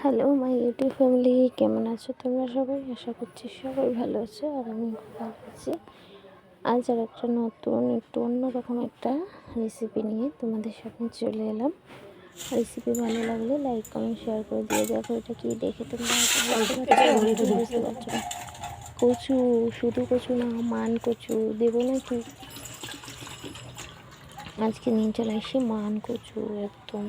Hello my YouTube family কেমন আছো তোমরা সবাই? আশা করছি সবাই ভালো আছো আর আমি খুব ভালো আছি। আজ আর একটা নতুন একটু অন্যরকম একটা রেসিপি নিয়ে তোমাদের সামনে চলে এলাম। রেসিপি ভালো লাগলে লাইক কমেন্ট শেয়ার করে দিয়ে দেখো এটা কি দেখে তোমরা বুঝতে পারছ, না। কচু শুধু কচু না মান কচু দেবো নাকি? আজকে নিয়ে চলে আসি মান কচু একদম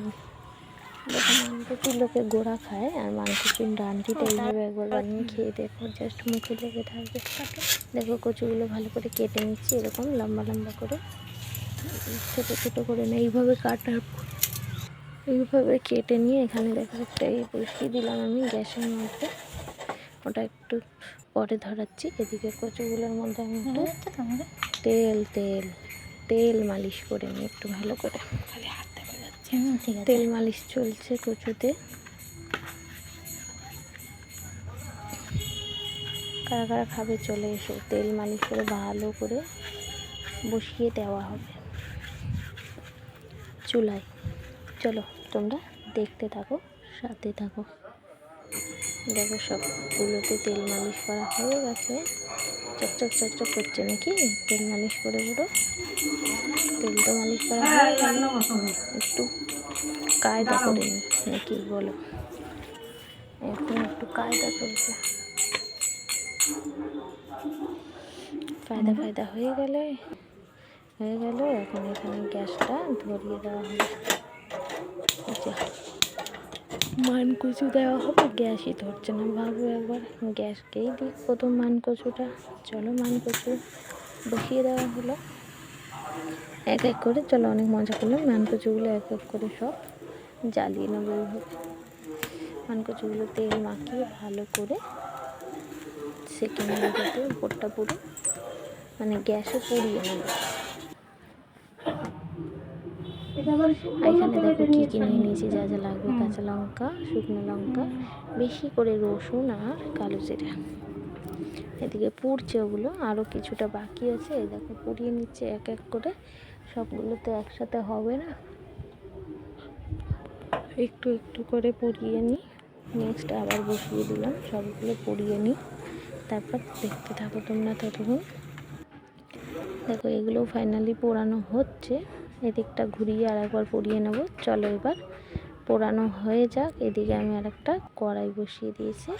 লোকে গোড়া খায় আর মানকচুর ডান্ডিটা এইভাবে একবার বানিয়ে খেয়ে দেখো জাস্ট মুখে লেগে থাকবে দেখো কচুগুলো ভালো করে কেটে নিচ্ছি এরকম লম্বা লম্বা করে। ছোটো ছোটো করে না এইভাবে কাটার এইভাবে কেটে নিয়ে এখানে দেখো একটা এই বসিয়ে দিলাম আমি গ্যাসের মধ্যে। ওটা একটু পরে ধরাচ্ছি এদিকে কচুগুলোর মধ্যে আমি একটু তেল তেল তেল মালিশ করে নিই একটু ভালো করে। তেল মালিশ চলছে কচুতে। কারা কারা খাবে চলে এসো, তেল মালিশ করে ভালো করে বসিয়ে দেওয়া হবে। চুলায়। চলো তোমরা দেখতে থাকো, সাথে থাকো। দেখো সবগুলোতে তেল মালিশ করা হয়ে গেছে। চকচক চকচক করছে নাকি? তেল মালিশ করে পুরো তেল তো মালিশ করা একটু কায়দা করে নি নাকি, বলো। এখন একটু কায়দা চলছে। ফায়দা ফায়দা হয়ে গেলে, হয়ে গেল। এখন এখানে গ্যাসটা ধরিয়ে দেওয়া হবে। মানকুচু দেওয়া হবে, গ্যাসই ধরছে না। ভাবো একবার গ্যাসকেই দিই। প্রথম মানকচুটা, চলো মানকচু বসিয়ে দেওয়া হলো। এক এক করে, চলো অনেক মজা করলাম। মানকচুগুলো এক এক করে সব জ্বালিয়ে নেব এইভাবে মানকচুগুলো তেল মাখিয়ে ভালো করে সেকে নেব উপরটা পুরো মানে গ্যাসে পুড়িয়ে নেব। এখানে দেখো কী কী নিয়ে নিয়েছি যা যা লাগবে কাঁচা লঙ্কা শুকনো লঙ্কা বেশি করে রসুন আর কালো জিরা। এদিকে পুড়ছে ওগুলো আরও কিছুটা বাকি আছে। এই দেখো পুড়িয়ে নিচ্ছে এক এক করে সবগুলো তো একসাথে হবে না। একটু একটু করে পুড়িয়ে নিই। নেক্সট আবার বসিয়ে দিলাম সবগুলো পুড়িয়ে নিই। তারপর দেখতে থাকো তোমরা ততক্ষণ। দেখো এগুলো ফাইনালি পোড়ানো হচ্ছে। এদিকটা ঘুরিয়ে আর একবার পরিয়ে নেব। চলো এবার পোড়ানো হয়ে যাক। এদিকে আমি আর একটা কড়াই বসিয়ে দিয়েছি।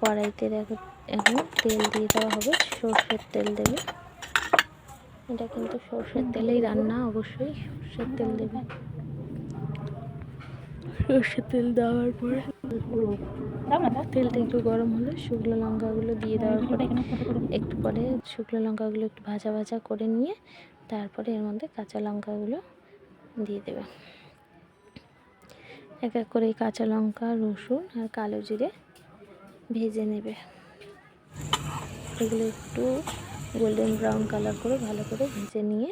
কড়াইতে দেখো এখন তেল দিয়ে দেওয়া হবে। সর্ষের তেল দেবে। এটা কিন্তু সর্ষের তেলেই রান্না অবশ্যই সর্ষের তেল দেবে। সর্ষের তেল দেওয়ার পরে তেলটা একটু গরম হলে শুকনো লঙ্কাগুলো দিয়ে দেওয়ার পরে একটু পরে শুকনো লঙ্কাগুলো একটু ভাজা ভাজা করে নিয়ে তারপরে এর মধ্যে কাঁচা লঙ্কাগুলো দিয়ে দেবে। এক এক করে কাঁচা লঙ্কা, রসুন আর কালো জিরে ভেজে নেবে। এগুলো একটু গোল্ডেন ব্রাউন কালার করে ভালো করে ভেজে নিয়ে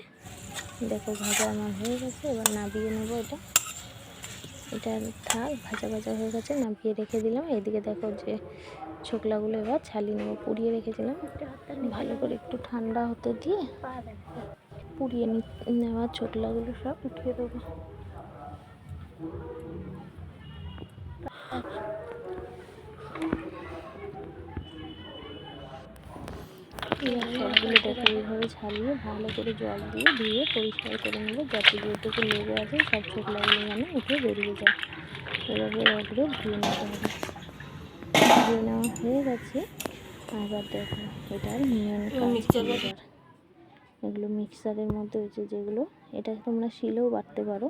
দেখো ভাজা আমার হয়ে গেছে, এবার নাবিয়ে নেব এটা। এটা থাক, ভাজা ভাজা হয়ে গেছে, নাবিয়ে রেখে দিলাম। এদিকে দেখো যে ছোকলাগুলো এবার ছালিয়ে নেব, পুড়িয়ে রেখেছিলাম। ভালো করে একটু ঠান্ডা হতে দিয়ে পুড়িয়ে নেওয়া ছোকলাগুলো সব উঠিয়ে দেবো। সবগুলো দেখো এইভাবে ছাড়িয়ে ভালো করে জল দিয়ে ধুয়ে পরিষ্কার করে নেব যাতে যেটুকু লেগে আছে সব ছোকলাগুলো যেন উঠে বেরিয়ে যায়। এভাবে এগুলো ধুয়ে নিতে হবে। ধুয়ে নেওয়া হয়ে গেছে। আবার দেখো এটার মেন কাজ এগুলো মিক্সারের মধ্যে হয়েছে যেগুলো। এটা তোমরা শিলেও বাটতে পারো,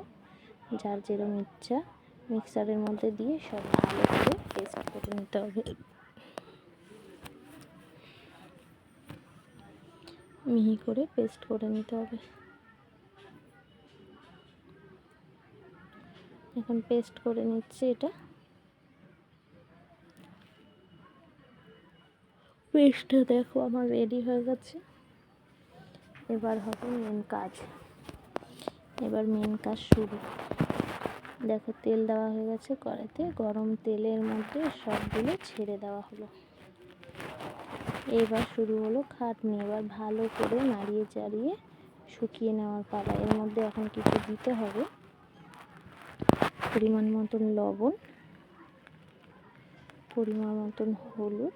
যার যেরকম ইচ্ছা। মিক্সারের মধ্যে দিয়ে সব ভালো করে পেস্ট করে নিতে হবে। মিহি করে পেস্ট করে নিতে হবে। এখন পেস্ট করে নিচ্ছে এটা। পেস্টটা দেখো, আমার রেডি হয়ে গেছে। এবার হবে মেন কাজ। এবার মেন কাজ শুরু। দেখো তেল দেওয়া হয়ে গেছে কড়াইতে। গরম তেলের মধ্যে সবগুলো ছেড়ে দেওয়া হলো। এবার শুরু হলো খাটনি। এবার ভালো করে নাড়িয়ে চাড়িয়ে শুকিয়ে নেওয়ার পালা। এর মধ্যে এখন কিছু দিতে হবে। পরিমাণ মতন লবণ, পরিমাণ মতন হলুদ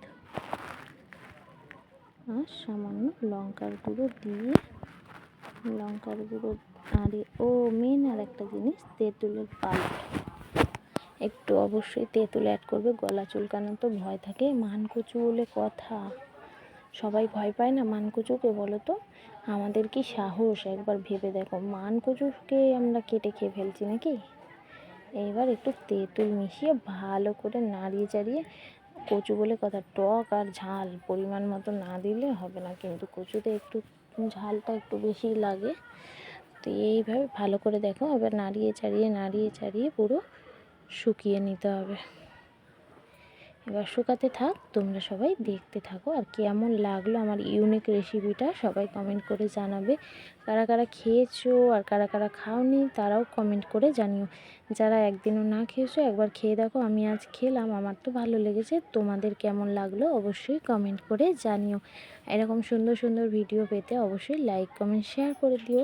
আর সামান্য লঙ্কার গুঁড়ো দিয়ে, লঙ্কার গুঁড়ো আর, ও মেন আর একটা জিনিস, তেঁতুলের পাল্প একটু অবশ্যই তেঁতুল অ্যাড করবে, গলা চুলকানো তো ভয় থাকে। মানকুচু বলে কথা। সবাই ভয় পায় না মানকুচুকে বলো তো? আমাদের কি সাহস? একবার ভেবে দেখো। মানকুচুকে আমরা কেটে খেয়ে ফেলছি নাকি? এইবার একটু তেঁতুল মিশিয়ে ভালো করে নাড়িয়ে চাড়িয়ে কচু বলে কথা, টক আর ঝাল পরিমাণ মতো না দিলে হবে না। কিন্তু কচুতে একটু ঝালটা একটু বেশি লাগে। তো এইভাবে ভালো করে দেখো, এবার নাড়িয়ে চাড়িয়ে নাড়িয়ে চাড়িয়ে পুরো শুকিয়ে নিতে হবে। এবার শুকাতে থাক, তোমরা সবাই দেখতে থাকো আর কেমন লাগল আমার ইউনিক রেসিপিটা সবাই কমেন্ট করে জানাবে। কারা কারা খেয়েছো আর কারা কারা খাওনি তারাও কমেন্ট করে জানিও। যারা একদিনও না খেয়েছো, একবার খেয়ে দেখো, আমি আজ খেলাম, আমার তো ভালো লেগেছে, তোমাদের কেমন লাগল অবশ্যই কমেন্ট করে জানিও। এরকম সুন্দর সুন্দর ভিডিও পেতে অবশ্যই লাইক কমেন্ট শেয়ার করে দিও।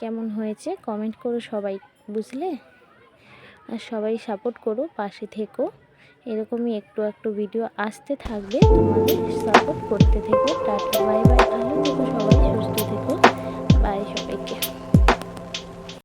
কেমন হয়েছে কমেন্ট করো সবাই, বুঝলে? আর সবাই সাপোর্ট করো, পাশে থেকো। এরকমই একটু একটু ভিডিও আসতে থাকবে। তোমাদের সাপোর্ট করতে থেকো। টাটা বাই বাই ভালো থেকো সবাই, সুস্থ থেকো। বাই সবাইকে।